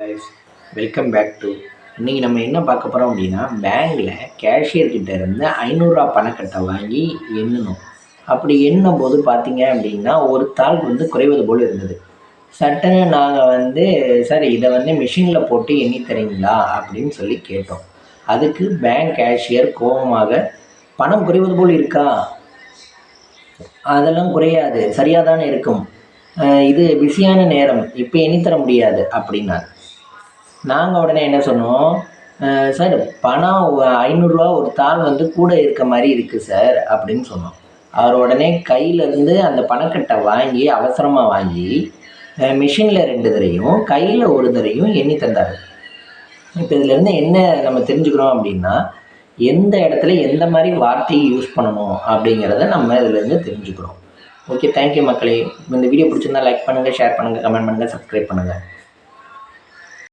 Guys welcome back to இன்றைக்கி நம்ம என்ன பார்க்க போகிறோம் அப்படின்னா பேங்க்கில் கேஷியர்கிட்ட இருந்து ஐநூறுரூவா பணக்கட்டை வாங்கி எண்ணணும் அப்படி எண்ணும் போது பார்த்தீங்க அப்படின்னா ஒரு தாள் வந்து குறைவது போல் இருந்தது. சட்டுன்னு நாங்கள் வந்து சார் இதை வந்து மிஷினில் போட்டு எண்ணி தரீங்களா? அப்படின்னு சொல்லி கேட்டோம். அதுக்கு பேங்க் கேஷியர் கோபமாக பணம் குறைவது போல் இருக்கா? அதெல்லாம் குறையாது. சரியாக தானே இருக்கும் இது பிஸியான நேரம். இப்போ எண்ணித்தர முடியாது. அப்படின்னாரு நாங்கள் உடனே என்ன சொன்னோம்? சார் பணம் ஐநூறுரூவா ஒரு தாள் வந்து கூட இருக்க மாதிரி இருக்குது சார் அப்படின்னு சொன்னோம். அவர் உடனே கையிலேருந்து அந்த பணக்கட்டை வாங்கி அவசரமாக வாங்கி மிஷினில் ரெண்டு தரையும் கையில் ஒரு தரையும் எண்ணி தந்தார். இப்போ இதுலேருந்து என்ன நம்ம தெரிஞ்சுக்கிறோம் அப்படின்னா எந்த இடத்துல எந்த மாதிரி வார்த்தையை யூஸ் பண்ணணும் அப்படிங்கிறத நம்ம இதுலேருந்து தெரிஞ்சுக்கிறோம். ஓகே தேங்க்யூ மக்களே. இந்த வீடியோ பிடிச்சிருந்தா லைக் பண்ணுங்கள் ஷேர் பண்ணுங்கள் கமெண்ட் பண்ணுங்கள் சப்ஸ்கிரைப் பண்ணுங்கள்